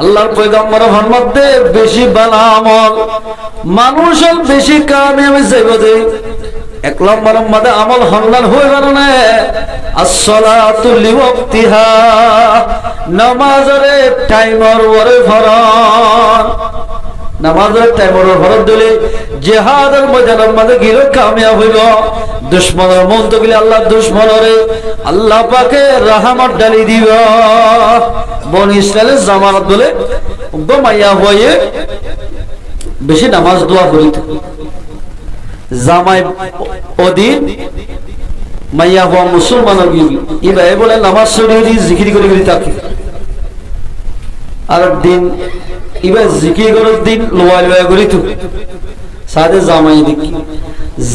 আল্লাহর পয়গম্বর দে, বেশি বালা আমল। মানুষের বেশি কামিয়াবি যাইব এক নম্বর মধ্যে আমল হন্দান হয়ে গেল না। আসসালাতু লিওয়াক্তিহা। নামাজরে টাইমর ওরে ফরন নামাজের টাইমর ফরন দিলে জেহাদের ময়দানের মধ্যে গিয়ে কামিয়াব হইব দুশ্মনের মন তো গেলে আল্লাহ দুশ্মনরে। আল্লাহ পাকে রাহামত ডালি দিব। বন ইসরায়েলের জামানত বলে মাইয়া হয়ে বেশি নামাজ দোয়া করিত জামাই অদিন মাইয়া হওয়া মুসলমান ইবাই বলে, নামাজ শরীর জিকির করে করে থাকে আর দিন ইবা জিকির করার দিন লোয়া লোয়া করি তো। সাথে জামাই দেখি।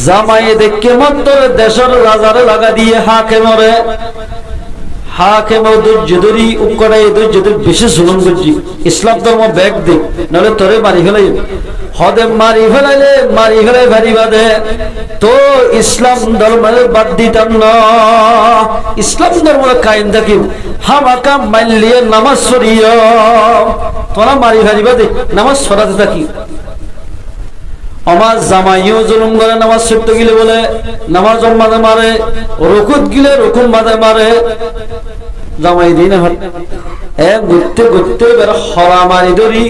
জামাই দেখে মাত্র দেশের রাজারে লাগা দিয়ে হাকে মরে। ইসলাম ধর্ম ব্যাগ দে, নাহলে তোরে মারি ফেলাই হদে মারি ফেলাইলে, মারি ফেলাই ভারি বাদে। তো ইসলাম ধর্মের বাদ দিতাম না। ইসলাম ধর্ম কায়েম থাকিম। নামাজ তোরা মারি ভারি নামাজ সরাতে থাকি। আমার জামাইও জুলুম করে, নামাজ ছুটতে গেলে বলে, নামাজ মাঝে মারে, রকুত গিলে রকুম মাঝে মারে। জামাই দিন এ ঘুরতে ঘুরতে এবার হরা মারি ধরি,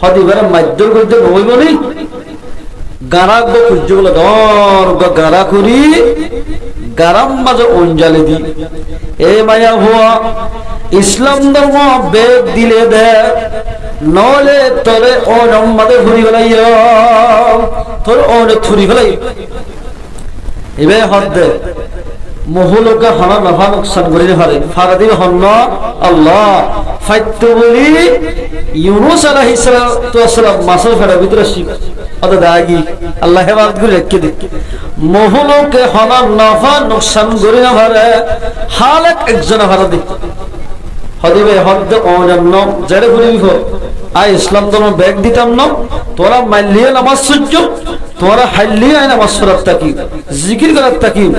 হদি এবার মাধ্যর করতে বইব নি। গারা গো সূর্য বলে, ধর গারা করি গারাম মাঝে অঞ্জালি দি। এ মায়া হওয়া ইসলাম ধর্ম বেদ দিলে দে, নলে তোরে ও নম্মাদে ঘুরি ফেলাই তোর ও থুরি ফেলাই এবার হদ দে, মহুলকে হনা নফা নোকসান করি হারে ফারা দিবে হন্ন, আল্লাহ ফাইত্য বলি, ইউনুস সালাতু ওয়াসসালাম মাসের ফেরা ভিতরে শিব অত দাগি, আল্লাহ হেফাজত করে রেখে দে। মহুলকে হনা নফা নোকসান করি না হারে হালাক একজন হারা দি। হদিবে হদ্দ অজন্য জেরে ঘুরে আই ইসলাম তোমার ব্যাগ দিতাম না, তোরা মাইলিয়ে নামাজ সূর্য তোরা হাইলিয়ে না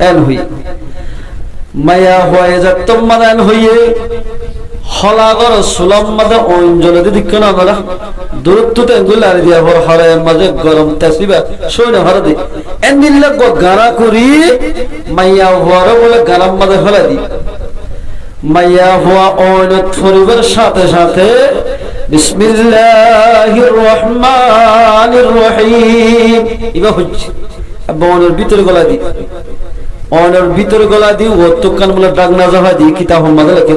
এন হই, মায়া হয়ে যাত্তম মাদান হইয়ে হলাগর সুলম মাদা অঞ্জলে দিদি কেন আমরা দূরত্ব তেঙ্গুল আর দিয়া হর হরে মাঝে গরম তেসিবা সৈন্য হরে দি এন্দিল্লা গো গারা করি, মাইয়া হওয়ার বলে গারাম মাঝে ফেলা দি। মাইয়া হওয়া অনত ফরিবার সাথে সাথে, বিসমিল্লাহির রহমানির রহিম। ইবা হচ্ছে বনের ভিতরে গলা দি। অনের ভিতরে গলা দি, ও তোকান বলে ডাক না যাওয়া দি, কিতাব মাঝে লেখে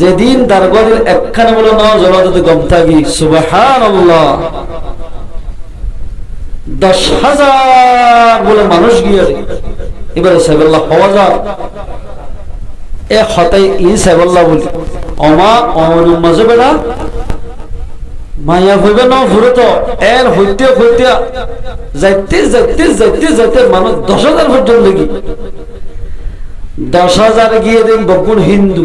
যেদিন তার গদির একখানে বলে ন জলাতে গম থাকি সুবাহান দশ হাজার বলে মানুষ গিয়ে এবারে সাইবাল্লাহ হওয়া যা এ হতাই ই সাইবাল্লাহ বলি, অমা অমন মাঝে বেড়া, মায়া হইবে না ঘুরে তো, এর হইতে হইতে, যাইতে যাইতে যাইতে যাইতে মানুষ দশ হাজার পর্যন্ত গিয়ে, দশ হাজার গিয়ে দিন বকুন হিন্দু।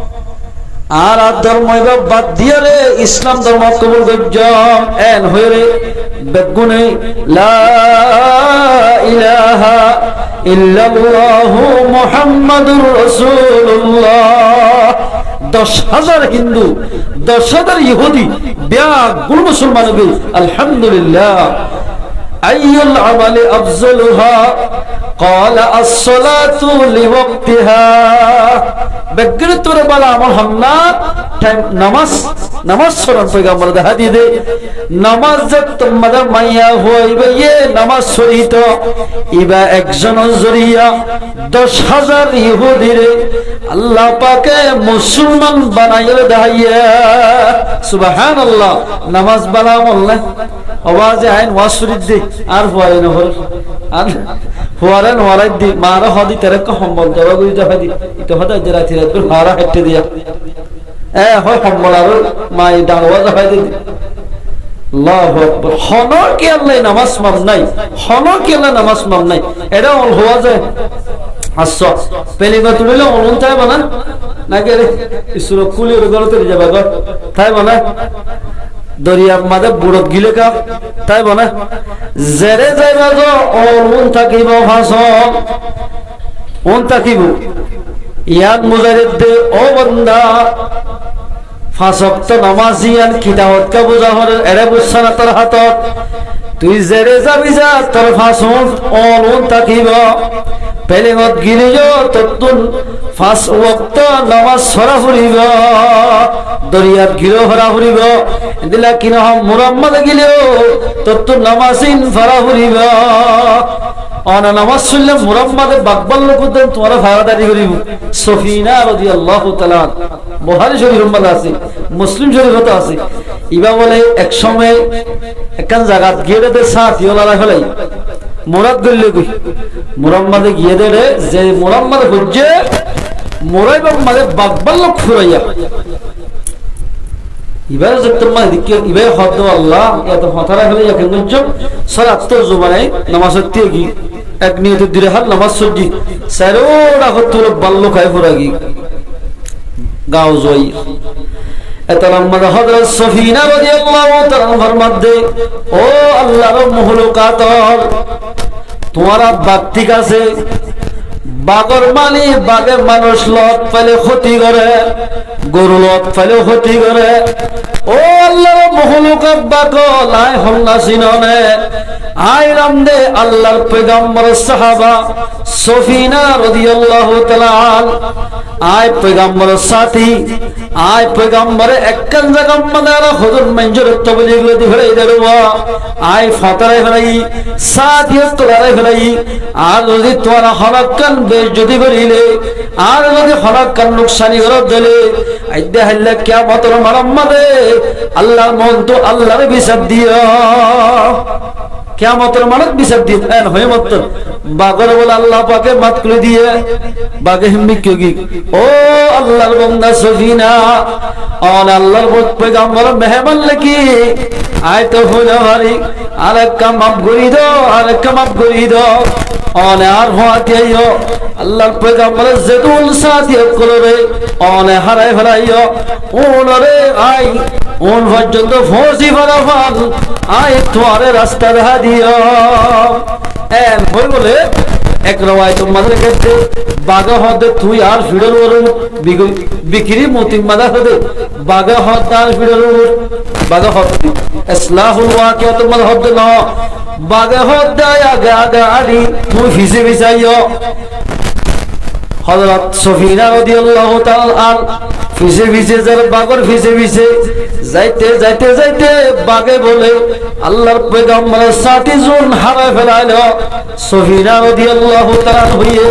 আর আর ধর্ম বাদ দিয়া রে, ইসলাম ধর্ম কবুল গজ্জম এন হয়ে রে, বেগুনে, লা ইলাহা ইল্লাল্লাহু মুহাম্মাদুর রাসূলুল্লাহ। দশ হাজার হিন্দু, দশ হাজার ইহুদি, ব্যাগ গুল মুসলমান আলহামদুলিল্লাহ। আইয়ুল আমালে আফজলুহা قال الصلاة لوقتها بگر تور بلا محمد ٹائم نماز نماز سورن پیغمبر دا حدی دے نماز جت مدر مایا ہوئی بھئیے نماز سوری تو ایبا ایک جنن ذریعہ دس ہزار یہودی رے اللہ پاکے مسلمان بنائیل دہائیے سبحان اللہ نماز بلا مولنے آواز آئین واسوری دے عرف آئین ہو হওয়ারে নোয়ারাই দি, মারা হদি তেরে কম্বল দেওয়া গুই দেখা দি। ইতো হদা যে রাতি রাত হারা হেটে দিয়া। এ, হয় কম্বল আর মাই ডাঙওয়া দেখা দি। নামাজ মাম নাই? হন কি আল্লাহ নামাজ মাম নাই? এটা অল হওয়া যায় আসছ পেলিবা তুলিলে অলন তাই বানা? নাকি রে ঈশ্বর কুলির গলতে যাবা গো? তাই বানা? দরিয়ার মাঝে বুড়ত গিলে কা তাই বলে, জেরে যাইবা তো অন থাকিব ভাষণ অন থাকিব। ইয়াত মুজারিদ দে ও বন্দা, ফাঁসক্ত নামাজিয়ান কিতাবত কা বুঝা হরে এরে বুঝছা না তোর হাতত? তুই জেরে যাবি যা তোর ফাঁসন অন থাকিব। পেলেঙত গিলে তত্তুন ফাঁস ওক্ত নামাজ সরা ফুরিব, দরিয়াত গিলো ফরা ফুরিব, দিলা কিনা মুরাম্মদ গিলেও তত্তুন নামাজিন ফরা ফুরিব। অনা নামাজ শুনলে মুরাম্মাদে বাকবাল লোকদের তোমার ভাড়াদারি করিব। সফিনা রদি আল্লাহ তালান বহারি শরীফ উম্মাদ আছে, মুসলিম শরীফত আছে। ইবা বলে, এক সময় একখান জায়গাত গিয়ে সাথ ইয়লা ফেলাই মোরাদ গল্লে কই মুরাম্মাদে গিয়ে দে রে যে মুরাম্মাদে বুঝছে মোরাইবার মাঝে বাকবাল লোক ফুরাইয়া। ইবার যে তোমার দিকে ইবার হদ আল্লাহ এত হতারা হলে এখন গঞ্জ সারাত তো জুবানাই নামাজ হতে কি? এক নিয়ত দিরে হাল নামাজ সজ্জি সারোড়া হত বাল্য খাই ফুরাগি। গাও জয় হযরত তোমার বাগ ঠিক আছে বাগর মানি বাগে মানুষ লত ফেলে ক্ষতি করে, গরু লত ফেলে ক্ষতি করে। ও আল্লাহর মহলুকাত বাগ লাই হল্লা সিননে আই রামদে আল্লাহর পেগম্বর সাহাবা সফিনা রাদিয়াল্লাহু তাআলা আই পেগম্বর সাথী, আই পেগম্বরে একখান জায়গা মাদার হুজুর মঞ্জুর তবলি গুলো দি ফেলাই দেড়বা আই ফতারে ফেলাই সাথী তোলারে ফেলাই। আর যদি তোমার হরকান বেশ যদি করিলে আর যদি হরকান নুকসানি করে দিলে আইদে হাইলে কিয়ামতের মারাম্মাদে আল্লাহর মন তো আল্লাহর বিচার দিও। কেমতের মানত বিচার দিয়ে দেন হয়ে মত বাগর বলে আল্লাহ পাকে মাত করে দিয়ে, বাগে হিম্মি কেউ ও আল্লাহর বন্দা সফিনা, অন আল্লাহর বোধ পেগাম্বর মেহমান লেকি আয় তো হইল ভারি আর এক কাম মাপ করি দাও আর এক কাম মাপ করি দাও। অনে আর হওয়াতে আইও আল্লাহর পেগাম্বরের জেদুল সাদিয়ে করবে অনে হারাই ফেলাইও ওনরে আই ওন পর্যন্ত ফসি ফলাফল আই তোয়ারে রাস্তা দেখা দিও এন হই বলে এক রওয়ায় তোমাদের ক্ষেত্রে বাগা হদে তুই আর ফিরল বলুন বিক্রি মতি মাদা হদে বাগা হদ আর ফিরল ওর বাগা হদ ইসলাহুল ওয়াকিয়া তোমার হদ ন বাগা হদ আগে আগে আদি, তুই ভিজে ফিসাইও হযরত সফিনা রাদিয়াল্লাহু তাআলা আন ফিসে ফিসে যার বাগর ফিসে ফিসে যাইতে যাইতে যাইতে বাগে বলে, আল্লাহর পয়গম্বর 60 জন হারা ফেলাইলো। সফিনা রাদিয়াল্লাহু তাআলা হইয়ে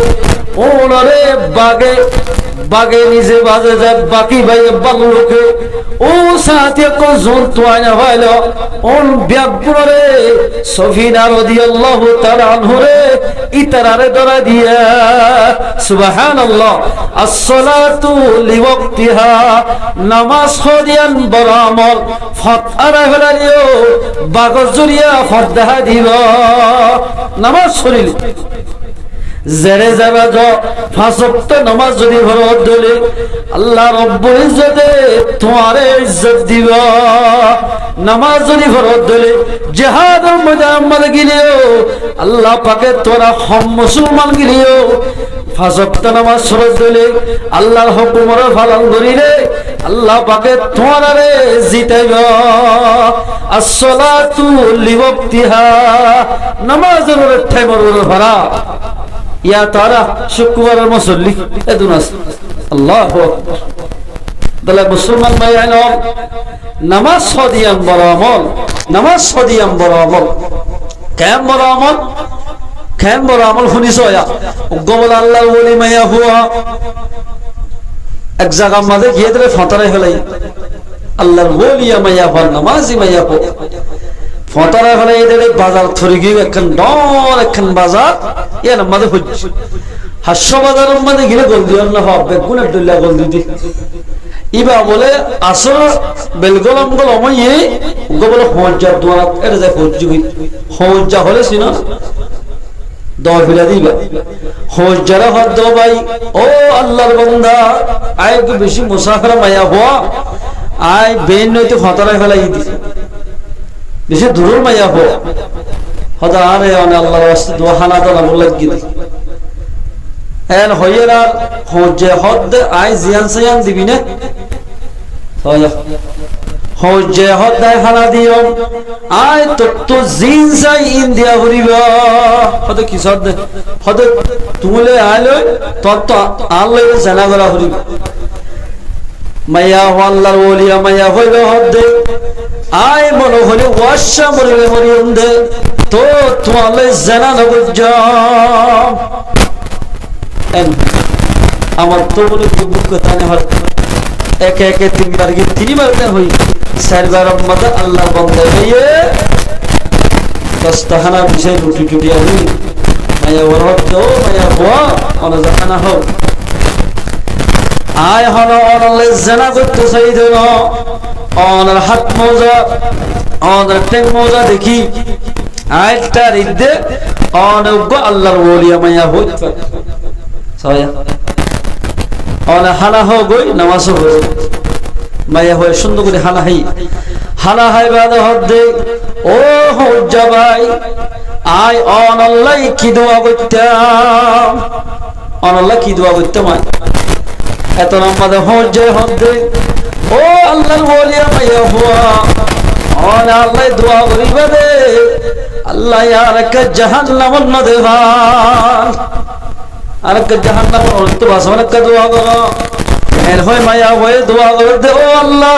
ওনারে বাগে বাগে নিজে বাজে যায় বাকি ভাই বাংলোকে। ও সাথে কো জোন তো আনা হইল ওন ব্যাগুরে সফিনা রাদিয়াল্লাহু তাআলা আনহুরে ইতারারে ধরা দিয়া। সুবহানাল্লাহ as-salatu liwaqtiha নামাজ হদিয়ান বড় আমল ফত আরা হলারিও বাগর জুরিয়া ফত দেখা দিব নামাজ শরীর জেরে যাবা য ফাঁসক্ত নামাজ যদি ঘরত দিলে আল্লাহ রব্বুল ইজ্জতে তোমারে ইজ্জত দিব। নামাজ যদি ঘরত দিলে জেহাদের ময়দান মধ্যে গিলেও, আল্লাহ পাকে তোরা হম মুসলমান গিলেও ফাঁসক্ত নামাজ সরত দিলে আল্লাহর হুকুমর ফালন ধরিলে আল্লাহ পাকে তোমারে জিতাইব। আসসালাতু লিওয়াক্তিহা নামাজের ঠাইমর ভরা। ইয়া তারা শুক্রবারের মুসল্লি এদুন আছে। আল্লাহ তাহলে মুসলমান ভাই আইনম নামাজ সদিয়াম বড় আমল নামাজ সদিয়াম বড় আমল কেম বড় আমল কেম বড় আমল শুনিছ গবল আল্লাহ বলি মাইয়া হুয়া। এক জায়গার মাঝে গিয়ে দিলে ফতারে ফেলাই। আল্লাহর বলিয়া মাইয়া হওয়ার নামাজি মাইয়া হো ফতারা ফেলাই এদের বাজার থরি গিয়ে একখান ডর একখান বাজার ইয়ার মাঝে হচ্ছে হাস্য বাজারের মাঝে গিয়ে গল দিয়ে হব বেগুনের ডল্লা গল দিদি ইবা বলে, আসর বেলগলম গল অময়ে গো বলে, হজ্জার দোয়া এটা যায় হজ্জু হজ্জা হলে সিনা দশ ফিরা দিবা। হদ দো ভাই, ও আল্লাহর বান্দা, আয় বেশি মুসাফির মায়া হওয়া, আয় বেন নইতে ফতরা ফেলাই দি। বেশি দূরের মায়া হওয়া হদা আরে অনে আল্লাহর রাস্তা দোয়া হানা দানা বলে গিয়ে এন হইয়েরা হজ্জে হদ আয় জিয়ান সায়ান দিবি না। হজ্জে হদায় হানা দিও। আয় তো জিন সাই ইন্ডিয়া হরিবা। হদে কি সদ হদে তুলে আলো তো তো আল্লাহ জানা করা হরিবা। মাইয়া মাইয়া আমার তো বলে কথা নেই একে একে তিনবার গিয়ে তিনবার হই। চারবার আল্লাহ বন্ধ হইয়ে দশটাখানা বিষয় রুটি টুটি আমি মায়া ওর হতো মায়া হওয়া অন জানা হোক। আয় হন অনলে জেনা করতে চাই দেন অনার হাত মজা, অনার টেক মজা দেখি। আয়টা রিদ্দে অনজ্ঞ আল্লাহর ওলিয়া মায়া হইতে সবাই, অনে হানা হোক গই, নামাজ হোক মাইয়া হয়ে সুন্দর করে হানা হাই। হানা হাই বাদ হদ্দে, ও হজ্জা ভাই আই অনল্লাই কি দোয়া করতাম? অনল্লাই কি দোয়া করতাম আয়? এত নামাজ হজ্জে হদ্দে ও আল্লাহর বলিয়া মাইয়া হুয়া। অন আল্লাহ দোয়া করিবা দে আল্লাহ আর একটা জাহান্নাম না দেবান আর একটা জাহান্নাম অন্ত বাসমান একটা দোয়া করো। এর হয় মায়া হয়ে দোয়া করে দে ও আল্লাহ।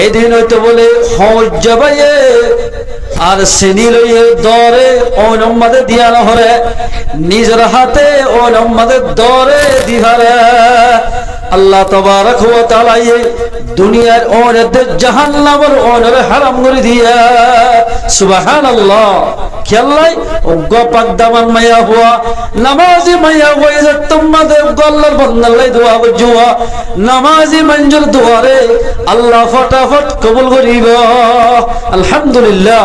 এই দিন হইতে বলে, হজ আর সেনি লইয়ে দরে, ও দিয়া হরে নিজের হাতে ও নম্মাদে দরে দিহারে। আল্লাহ তবারক ওয়া তাআলা দুনিয়ার ওনের জাহান্নামের ওনের হারাম করে দিয়া, সুবহানাল্লাহ খেলাই অজ্ঞ পাক দামান মাইয়া হুয়া, নামাজি মাইয়া হয়ে যে তোমাদের গল্লার বন্দাল্লাই দোয়া বুঝুয়া নামাজি মঞ্জুর দোয়ারে আল্লাহ ফটাফট কবুল করিব। আলহামদুলিল্লাহ,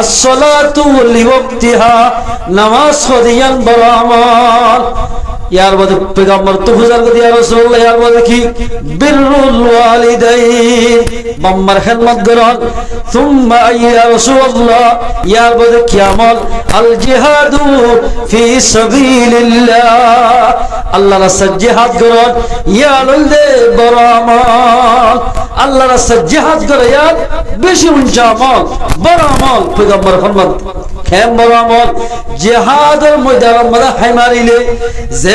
আসসালাতু লিওয়াক্তিহা, নামাজ বড় আমল ইয়ার মধ্যে পেগাম্বর তো ইয়া রাসূলুল্লাহ, ইয়ার মধ্যে কি? বিররুল ওয়ালিদাইন বাম্মার খেদমত করন সুম্মা ইয়া রাসূলুল্লাহ, ইয়ার মধ্যে কি আমল আল জিহাদু ফি সাবিলিল্লাহ। আল্লাহ রাস্তায় জিহাদ করন ইয়া লইলে বড় আমল। আল্লাহ রাস্তায় জিহাদ করে ইয়ার বেশি উঞ্চা আমল। বড় আমল, পেগাম্বর খেদমত খেম বড় আমল। জিহাদের ময়দানের মধ্যে হাই মারিলে, যে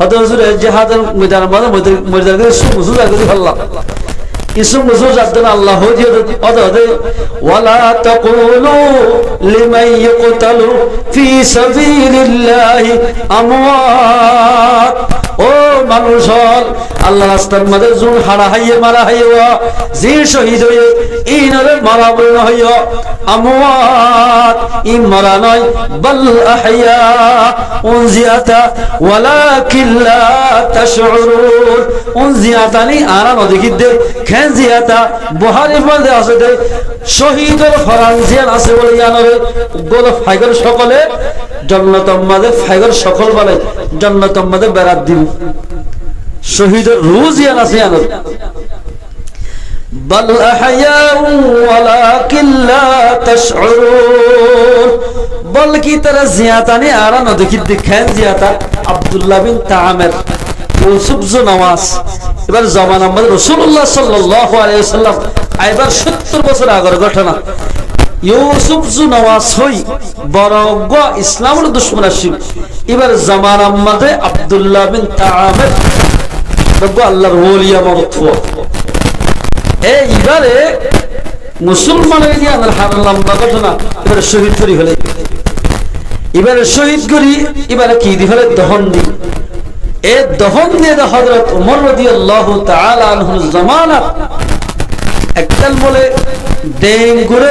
হয়তো হুজুরে জিহাদের ময়দান মানে ময়দান করে সুমুসু জাগদি আল্লাহ ইসম নজুর জানতেন আল্লাহ অদে ওয়ালা তাকুলু লিমান ইয়াকতালু ফি সাবিলিল্লাহি আমওয়াত ও মানুষ হল, আল্লাহ রাস্তার মধ্যে জুন হারা হাইয়ে, মারা হাইয়া যে শহীদ হয়ে ইনরে মারা বই হইয়া ই মারা নয়, বল আহইয়া, উনজিয়াতা, ওয়ালাকিন লা তাশউরুন উনজিয়াতানি আরা নদী দে খেন জিয়াতা বুহারি মধ্যে আছে দে, শহীদের ফরানজিয়ান আছে বলে জানবে গোল ফাইগর সকলে, জন্নতম মাঝে ফাইগর সকল বলে, জন্নতম মাঝে বেড়াত দিব শহীদের রুজ ইয়ান আছে জানবে بل أحياء ولكن لا تشعرون বল কি তারা জিয়াতা নে আরা ন দেখি দেখেন জিয়াতা আব্দুল্লাহ বিন তামের ইউসুফ জু নওয়াজ এবার জমান আমাদের রসুল্লাহ সাল্লাল্লাহু আলাইহি সাল্লাম এবার 70 বছর আগের ঘটনা ইউসুফ জু নওয়াজ হই বরগ ইসলামের দুশ্মন আসিল। এবার জামান আমাদের আব্দুল্লাহ বিন তামের বরগ আল্লাহর ওলিয়া মরতুয়া এইবারে মুসলমানের যে আমার হার লম্বা ঘটনা এবারে শহীদ করি হলে। এবারে শহীদ করি, এবারে কি দি হলে? দহন দি। এ দহন দিয়ে হজরত উমর রদি আল্লাহ তালুর জমানাত একদল বলে, ডেঙ্গুরে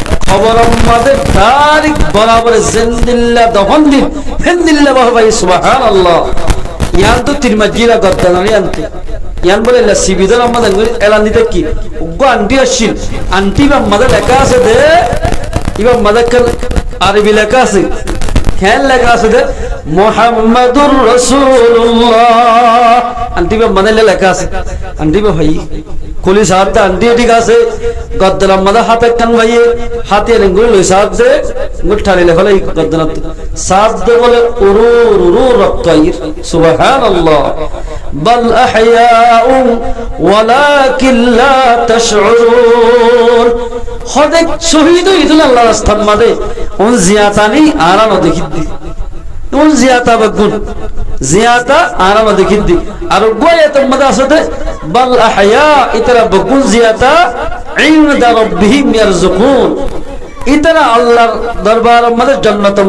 আমাদের ডাইরেক্ট বরাবর জিন্দিল্লাহ দহন দিন ফেন্দিল্লাহ বাহবাই সুবহানাল্লাহ। ইয়ান তো তিরমাজিরা গদ্দানারি আনতে। ইয়ান বলে সিবিদর আমাদের এলান দিতে কি? উগ্র আন্টি আসছিল। আন্টি বা আমাদের লেখা আছে দে। ইবা মাদাক্কাল আরবি লেখা আছে? খেয়াল লেখা আছে দে। মোহাম্মদুর রসুল্লাহ আন্টি বা মানে লেখা আছে। আন্টি বা ভাই কুলি সাহায্যে আন্টি ঠিক আছে গদ্দলাম মাদা হাতে কান ভাইয়ে, হাতে এলেঙ্গুলি লই সাহায্যে গুঠালি লেখলে এই গদ্দলাম সাহায্য বলে, উরু উরু রক্ত আইর। সুবাহান আল্লাহ বল আহয়াউম ওয়ালাকিন লা তাশউরুন। হদেক শহীদ হইতুল আল্লাহ রাস্তার মাঝে। উন জিয়াতানি আরানো দেখি উন জিয়াতা বগুন জিয়াতা আরানো আমাদের দি আর গোয়ে তোমাদের আসতে বাল আহয়া ইতরা বগুন জিয়াতা ইনদা রাব্বিহিম ইয়ারজুকুন ইতরা আল্লাহর দরবার মধ্যে জান্নাতের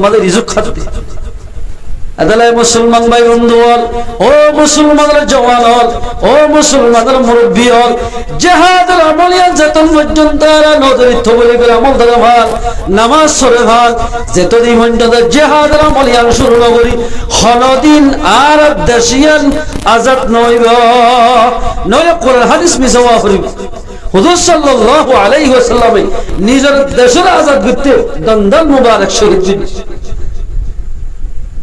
খাচ্ছে মুসলমান ভাই বন্ধু হল, ও মুসলমানের জওয়ান হল, ও মুসলমানের মুরব্বী হল, জেহাদের আমলিয়ান যেতন পর্যন্ত এরা নদরিত্ব বলে করে আমল ধরে ভালো, নামাজ সরে ভালো, যেতদিন পর্যন্ত জেহাদের আমলিয়ান শুরু নগরী হনদিন আর দেশিয়ান আজাদ নইব, নইলে কোরআন হাদিস মিসাওয়া করিব হুজুর সাল্লাল্লাহু আলাইহি ওয়াসাল্লামে নিজের দেশের আজাদ করতে দন্দন মুবারক শরীফ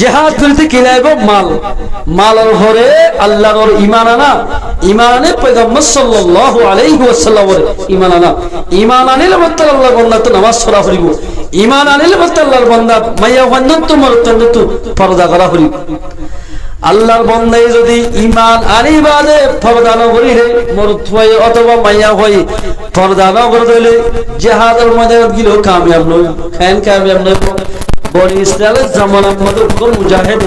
জেহাদ করিতে কি লাগব মাল। মালের ঘরে আল্লাহর ইমান আনা। ইমান আনে পয়গম্বর সাল্লাল্লাহু আলাইহি ওয়াসাল্লাম ইমান আনা। ইমান আনিলে মত আল্লাহর বান্দা তো নামাজ পড়া করিব ইমান আনিলে মত আল্লাহর বান্দা মাইয়া তো মরতন তো পর্দা করা করিব আল্লাহর বন্দাই যদি ইমান আনি বাদে পর্দা ন করিলে, মরত হয় অথবা মাইয়া হয় পর্দা ন করতে হলে জেহাদের ময়দান গিলেও কামিয়াব নয়। খান কামিয়াব নয়। বনি ইসরায়েলের জামানার মধ্যে কোন মুজাহিদ।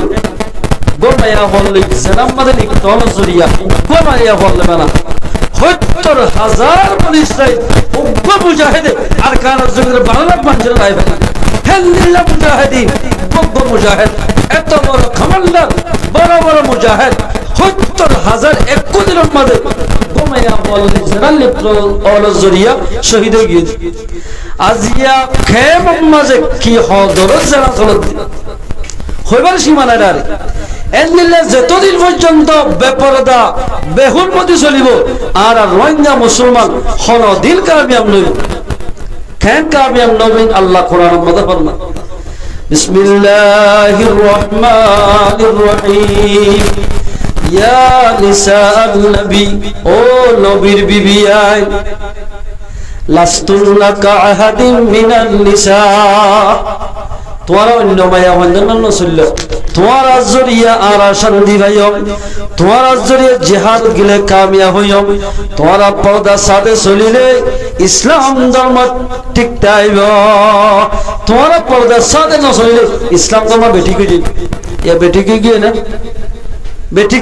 গোমাইয়া বললে জেনাম মধ্যে নিকটন জরিয়া গোমাইয়া বললে না সত্তর হাজার বনি ইসরায়েল উগ্র মুজাহিদে, আর কার যুগের বাংলা মানুষের লাইবে না হেল্লিল্লাহ মুজাহিদিন উগ্র মুজাহিদ। এত বড় খামাল্লার বড় বড় মুজাহিদ। সত্তর হাজার এক দিনের মধ্যে গোমাইয়া বললে জেনাল লিপ্ত অল জরিয়া, শহীদ হয়ে গিয়েছে। আজিয়া খেম মাঝে কি হদর জেনা চলত হইবার সীমানা ডারে এনলে যতদিন পর্যন্ত বেপরদা বেহুর মধ্যে চলিব আর আর রোহিঙ্গা মুসলমান হন দিল কামিয়াব নইব কেন কামিয়াব নবীন আল্লাহ কোরআন মধ্যে ফরমা بسم الله الرحمن الرحيم يا نساء النبي او নবীর বিবি আই অন্য জিহাদ গিলে কামিয়া হইম তোমার পর্দা সাথে চলিলে ইসলাম ধর্ম ঠিক তাইব। তোমার পর্দা সাথে নচলিলে ইসলাম ধর্ম বেটি কে ইয়া বেটি কে গিয়ে না? বেটি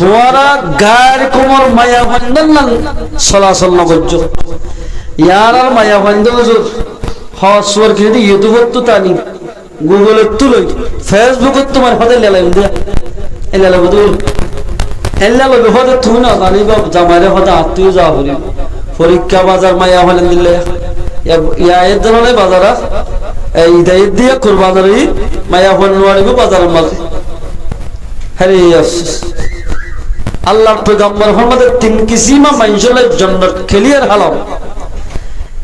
তোরা গায়ের কোমর মায়া বন্ধন না? চলাচল নগর্য ইয়ার আর মায়া বন্ধন হসওয়ার কিন্তু ইউটিউবত তো টানি। গুগলত তো লই ফেসবুকত তোমার হাতে লেলাইম দিয়া এল্লা তুই না জানি বা জামাইরে হতে আত্মীয় যাওয়া করি পরীক্ষা বাজার মায়া হলেন দিলে। ইয়া ধরনের বাজারা এই ইদাই দিয়ে কোরবানের মায়া হল নোয়ারিব বাজারের মাঝে। হ্যাঁ আল্লাহর পেগম্বর মোহাম্মদের তিন কিসিমা মানুষের জন্য খেলিয়ার হালাম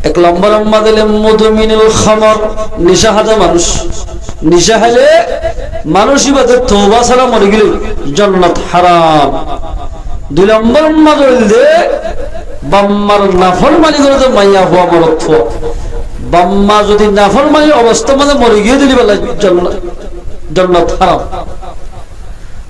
এক লম্বা লম্বা দিলে মধুমিনুল খামর নিশা হাজা মানুষ। নিশা হলে মানুষই বাদে তৌবা ছাড়া মরে গেলে জন্নত হারাম। দুই নম্বর লম্বা দে বাম্মার নাফর মানি করে তো মাইয়া হওয়া মরত্ব বাম্মা যদি নাফর মানি অবস্থা মানে মরে গিয়ে দিলি বেলা জন্নত হারাম।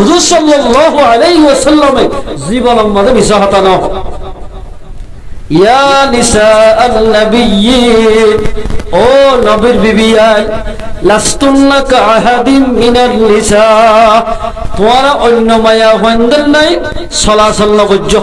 হুজুর সাল্লাল্লাহু আলাইহি ওয়াসাল্লামের জীবন আমাদের মিশাহাতা না ইয়া নিসাআন নাবিয়্যিন ও নবীর বিবি আই, লাস্তুন্না কাহাদিম মিনাল নিসা তোমরা অন্য মায়া হন্দেল নাই সলাসল্লা তুলনা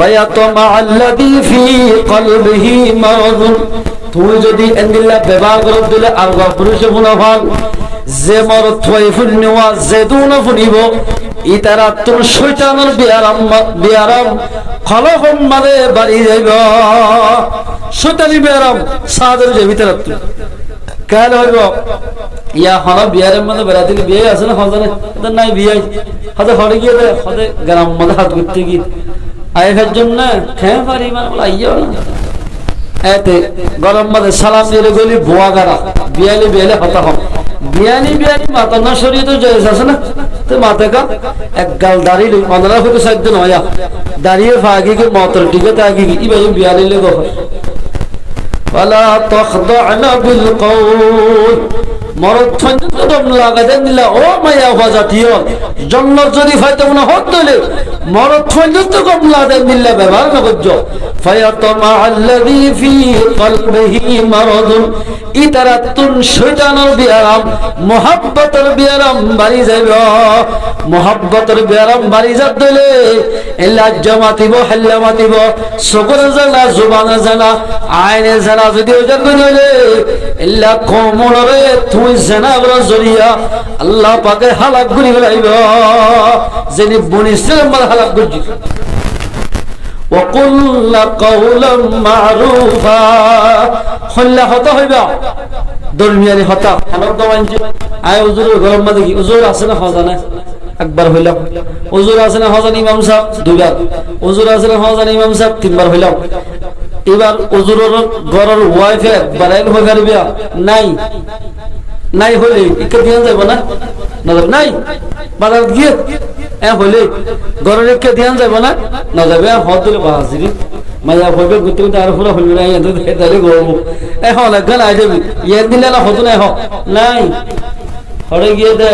فيطمع الذي في قلبه مرض তুমি যদি এন্দিল্লা ব্যবহার করে দিলে আর পুরুষে গুণাবান যে মর থই ফুলনিওয়া যে দুনা ফুনিব ইতারা তোর শৈতানের বিয়ারাম বিয়ারাম খলফম মানে বাড়ি যাইব শৈতানি বিয়ারাম সাদের যে ভিতরে কেন হইব ইয়া হন বিয়ারের মধ্যে বেড়াতে বিয়ে আছে না হজনে ওদের নাই বিয়ে হতে হরে গিয়ে দে হতে গ্রাম মধ্যে হাত ঘুরতে গিয়ে আয়ের জন্য খেয়ে পারি মানে বলে আইয়া এতে গরম মধ্যে সালাম দিয়ে গলি বোয়া গাড়া বিয়ালি বিয়ালি হতা হম বিয়ালি বিয়ালি মাতা না শরীর তো জয়েস আছে না তো মাথা কা এক গাল দাঁড়িয়ে পনেরো হতে সাধ্য নয়া দাঁড়িয়ে ফাগি কি মতর টিকে তাগি কি ইবাই বিয়ালি লে গো ولا تخضعن بالقول মরদ দম লাগাতে দিলা। ও মায়া হজাতীয় জন্ম যদি ফাইতে মনে হত দিলে মরদ তো কম লাগাতে দিলা, ব্যবহার না করছ। ফায়াতমা আল্লাযী ফি কলবিহি মারাদুন। ইতারাতুন শয়তানের বিয়ারাম দিলে লাজ্জা মাতিব হাল্লা মাতিব চকুরে জানা জুবানে জানা আইনে জানা যদি ওজন করে ইল্লা কমনরে তুই জানা বড় জরিয়া আল্লাহ পাকে হালাক গুলি গলাইব যিনি বনিছিলেন বলে হালাক গুলি وقل قولا معروفا হল্লা হতা হইবা দরমিয়ানি হতা আমার দমানজি আয় হুজুর গরম মধ্যে কি হুজুর আছে না হজা না একবার হইলাম হুজুর আছে না হজান ইমাম সাহেব দুইবার হুজুর আছে না হজান ইমাম সাহেব তিনবার হইলাম এবার হুজুরের ঘরের ওয়াইফে বারাইল হয়ে পারবে নাই। নাই হলে ইকে দিয়ে যাব না? না নাই? বাজার গিয়ে? এ হলে ঘরের ইকে দিয়ে যাব না? না যাবে হদ দিলে বাহাজিরি। মায়া হইবে গুতে গুতে আর পুরো হইবে এত তাহলে গরম। এখন একগান আই যাবি ইয়ে দিলে না না নাই। হরে গিয়ে দে।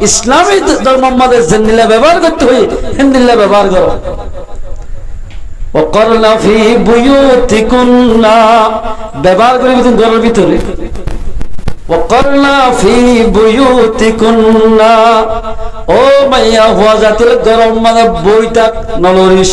ইসলামী ধর্ম আমাদের জিন্দিল্লা ব্যবহার করতে হই হিন্দিল্লা ব্যবহার করো। ফি ব্যবহার করি তুমি ঘরের ভিতরে। ও মাইয়া হওয়া জাতির গরম মানে বইটা নলরিস।